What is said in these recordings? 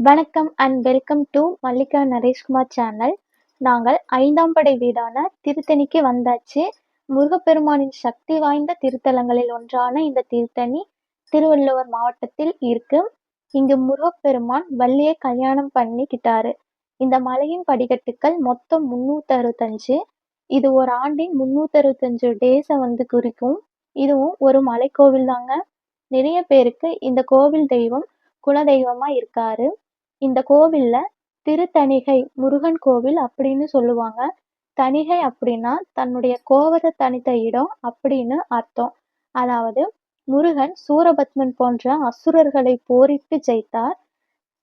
வணக்கம் and welcome to Mallika Nareshkumar channel நாங்கள் ஐந்தாம் படை வீடான திருத்தணிக்கு வந்தாச்சு. முருகப்பெருமானின் சக்தி வாய்ந்த திருத்தலங்களில் ஒன்றான இந்த திருத்தணி திருவள்ளுவர் மாவட்டத்தில் இருக்கு. இங்கு முருகப்பெருமான் வள்ளியை கல்யாணம் பண்ணிக்கிட்டாரு. இந்த மலையின் படிக்கட்டுக்கள் மொத்தம் முன்னூத்தி அறுபத்தஞ்சு இது ஒரு ஆண்டின் முன்னூத்தி அறுபத்தஞ்சு டேஸை வந்து குறிக்கும். இதுவும் ஒரு மலைக்கோவில் தாங்க நிறைய பேருக்கு இந்த கோவில் தெய்வம் குலதெய்வமா இருக்காரு. இந்த கோவில்ல திருத்தணிகை முருகன் கோவில் அப்படின்னு சொல்லுவாங்க. தணிகை அப்படின்னா தன்னுடைய கோபத்தை தனித்த இடம் அப்படின்னு அர்த்தம். அதாவது முருகன் சூரபத்மன் போன்ற அசுரர்களை போரிட்டு ஜெயித்தார்.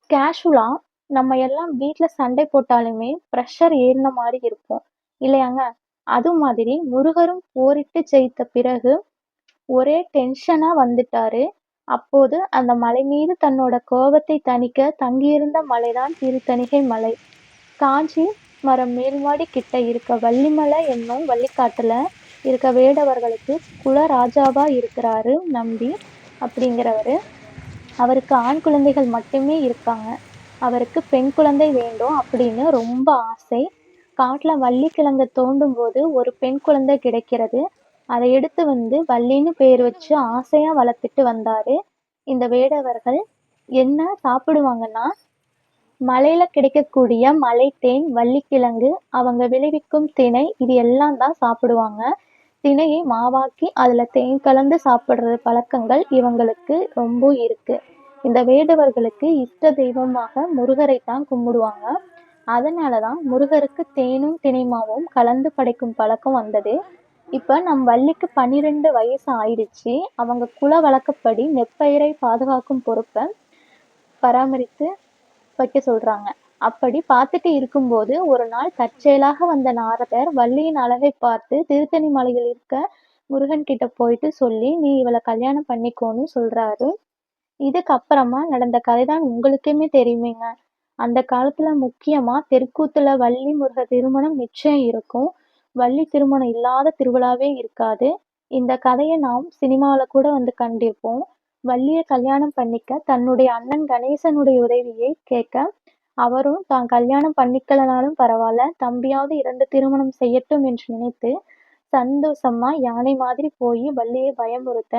கேஷுவலா நம்ம எல்லாம் வீட்டில் சண்டை போட்டாலுமே ப்ரெஷர் ஏறின மாதிரி இருக்கும் இல்லையாங்க? அது மாதிரி முருகரும் போரிட்டு ஜெயித்த பிறகு ஒரே டென்ஷனா வந்துட்டாரு. அப்போது அந்த மலை மீது தன்னோட கோபத்தை தணிக்க தங்கியிருந்த மலைதான் திருத்தணிகை மலை. காஞ்சி மரம் மேல்மாடி கிட்ட இருக்க வள்ளிமலை என்னும் வள்ளிக்காட்டுல இருக்க வேடவர்களுக்கு குல ராஜாவா இருக்கிறாரு நம்பி அப்படிங்கிறவரு. அவருக்கு ஆண் குழந்தைகள் மட்டுமே இருக்காங்க. அவருக்கு பெண் குழந்தை வேண்டும் அப்படின்னு ரொம்ப ஆசை. காட்டில் வள்ளி கிழங்க தோண்டும் போது ஒரு பெண் குழந்தை கிடைக்கிறது. அதை எடுத்து வந்து வள்ளின்னு பேர் வச்சு ஆசையா வளர்த்துட்டு வந்தாரு. இந்த வேடவர்கள் என்ன சாப்பிடுவாங்கன்னா மலையில கிடைக்கக்கூடிய மலை தேன் வள்ளிக்கிழங்கு அவங்க விளைவிக்கும் திணை இது எல்லாம் தான் சாப்பிடுவாங்க. திணையை மாவாக்கி அதுல தேன் கலந்து சாப்பிடுற பழக்கங்கள் இவங்களுக்கு ரொம்ப இருக்கு. இந்த வேடவர்களுக்கு இஷ்ட தெய்வமாக முருகரை தான் கும்பிடுவாங்க. அதனாலதான் முருகருக்கு தேனும் திணைமாவும் கலந்து படைக்கும் பழக்கம் வந்தது. இப்போ நம் வள்ளிக்கு பன்னிரெண்டு வயசு ஆயிடுச்சு. அவங்க குல வழக்கப்படி நெற்பயிரை பாதுகாக்கும் பொறுப்பை பராமரித்து வைக்க சொல்றாங்க. அப்படி பார்த்துட்டு இருக்கும்போது ஒரு நாள் தற்செயலாக வந்த நாரதர் வள்ளியின் அழகை பார்த்து திருத்தணி மலையில் இருக்க முருகன் கிட்ட போயிட்டு சொல்லி நீ இவளை கல்யாணம் பண்ணிக்கோன்னு சொல்றாரு. இதுக்கப்புறமா நடந்த கதைதான் உங்களுக்குமே தெரியுமேங்க. அந்த காலத்துல முக்கியமா தெருக்கூத்துல வள்ளி முருக திருமணம் நிச்சயம் இருக்கும். வள்ளி திருமணம் இல்லாத திருவிழாவே இருக்காது. இந்த கதையை நாம் சினிமாவில் கூட வந்து கண்டிருப்போம். வள்ளியை கல்யாணம் பண்ணிக்க தன்னுடைய அண்ணன் கணேசனுடைய உதவியை கேட்க அவரும் தான் கல்யாணம் பண்ணிக்கலனாலும் பரவாயில்ல தம்பியாவது இரண்டு திருமணம் செய்யட்டும் என்று நினைத்து சந்தோஷமா யானை மாதிரி போய் வள்ளியை பயமுறுத்த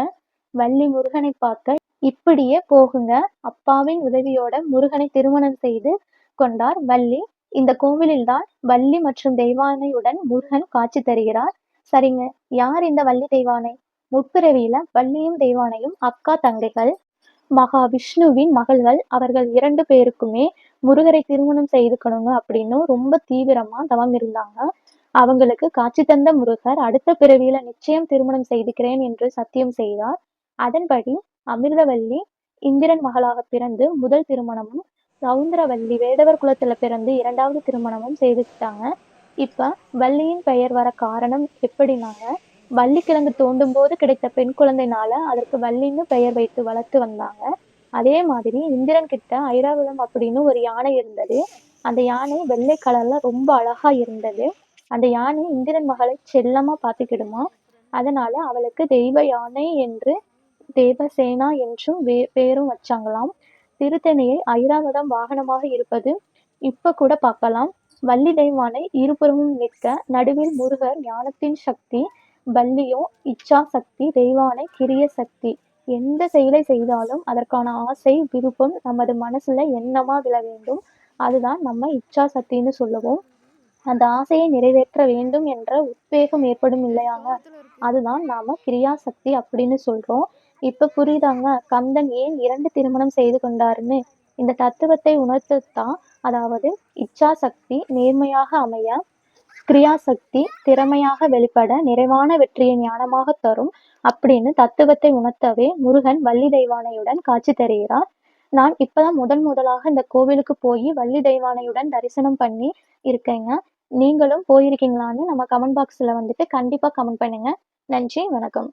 வள்ளி முருகனை பார்க்க இப்படியே போகுங்க. அப்பாவின் உதவியோட முருகனை திருமணம் செய்து கொண்டார் வள்ளி. இந்த கோவிலில்தான் வள்ளி மற்றும் தெய்வானையுடன் முருகன் காட்சி தருகிறார். சரிங்க. யார் இந்த வள்ளி தெய்வானை? முற்பிறவியில வள்ளியும் தெய்வானையும் அக்கா தங்கைகள் மகா விஷ்ணுவின் மகள்கள். அவர்கள் இரண்டு பேருக்குமே முருகரை திருமணம் செய்துக்கணும் அப்படின்னு ரொம்ப தீவிரமா தவம் இருந்தாங்க. அவங்களுக்கு காட்சி தந்த முருகர் அடுத்த பிறவியில நிச்சயம் திருமணம் செய்துக்கிறேன் என்று சத்தியம் செய்தார். அதன்படி அமிர்தவல்லி இந்திரன் மகளாக பிறந்து முதல் திருமணமும் சவுந்தரவல்லி வேடவர் குலத்துல பிறந்து இரண்டாவது திருமணமும் செய்துக்கிட்டாங்க இப்ப வள்ளியின் பெயர் வர காரணம் எப்படின்னாங்க? வள்ளிக்கிழங்கு தோண்டும் போது கிடைத்த பெண் குழந்தைனால அதற்கு வள்ளின்னு பெயர் வைத்து வளர்த்து வந்தாங்க. அதே மாதிரி இந்திரன் கிட்ட ஐராவதம் அப்படின்னு ஒரு யானை இருந்தது. அந்த யானை வெள்ளை கலர்ல ரொம்ப அழகா இருந்தது. அந்த யானை இந்திரன் மகளை செல்லமா பாத்துக்கிடுமா அதனால அவளுக்கு தெய்வ யானை என்று தேவசேனா என்றும் வே பேரும் வச்சாங்களாம். திருத்தணியை ஐராவதம் வாகனமாக இருப்பது இப்ப கூட பார்க்கலாம். வள்ளி தெய்வானை இருபுறமும் நிற்க நடுவில் முருகர் ஞானத்தின் சக்தி வள்ளியோ இச்சா சக்தி தெய்வானை கிரிய சக்தி. எந்த செயலை செய்தாலும் அதற்கான ஆசை விருப்பம் நமது மனசுல எண்ணமா விழ வேண்டும். அதுதான் நம்ம இச்சா சக்தின்னு சொல்லுவோம். அந்த ஆசையை நிறைவேற்ற வேண்டும் என்ற உத்வேகம் ஏற்படும் இல்லையாங்க அதுதான் நாம கிரியா சக்தி அப்படின்னு சொல்றோம். இப்ப புரியுதாங்க? கந்தன் ஏன் இரண்டு திருமணம் செய்து கொண்டாருன்னு? இந்த தத்துவத்தை உணர்த்தத்தான். அதாவது இச்சா சக்தி நேர்மையாக அமைய கிரியாசக்தி திறமையாக வெளிப்பட நிறைவான வெற்றியை ஞானமாக தரும் அப்படின்னு தத்துவத்தை உணர்த்தவே முருகன் வள்ளி தெய்வானையுடன் காட்சி தருகிறார். நான் இப்பதான் முதன் முதலாக இந்த கோவிலுக்கு போய் வள்ளி தெய்வானையுடன் தரிசனம் பண்ணி இருக்கேங்க. நீங்களும் போயிருக்கீங்களான்னு நம்ம கமெண்ட் பாக்ஸ்ல வந்துட்டு கண்டிப்பா கமெண்ட் பண்ணுங்க. நன்றி வணக்கம்.